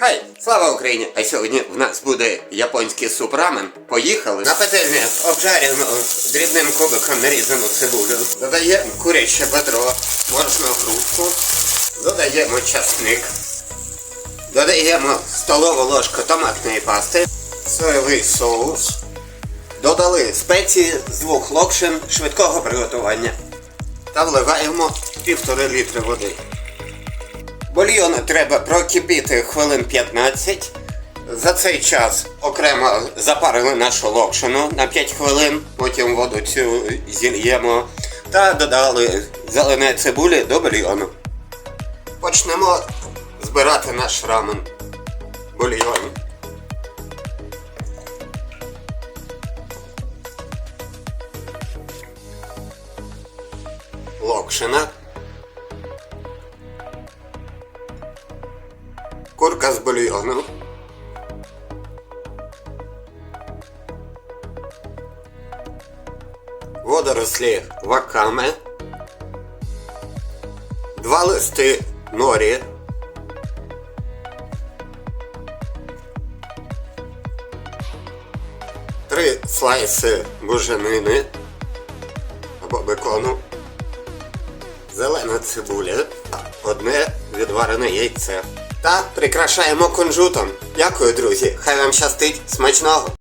Хай, слава Україні! А сьогодні в нас буде японський суп рамен. Поїхали. На пательні обжарено дрібним кубиком нарізану цибулю. Додаємо куряче бедро, морожну грудку. Додаємо часник. Додаємо столову ложку томатної пасти, соєвий соус. Додали спеції з двох локшин швидкого приготування. Та вливаємо півтори літри води. Бульйон треба прокипіти хвилин 15. За цей час окремо запарили нашу локшину на 5 хвилин, потім воду цю зільємо та додали зелене цибулі до бульйону. Почнемо збирати наш рамен бульйон. Локшина. Курка з бульйоном. Водорослі вакаме. Два листи норі. Три слайси буженини або бекону. Зелена цибуля, одне відварене яйце. Та прикрашаємо кунжутом. Дякую, друзі. Хай вам щастить смачного.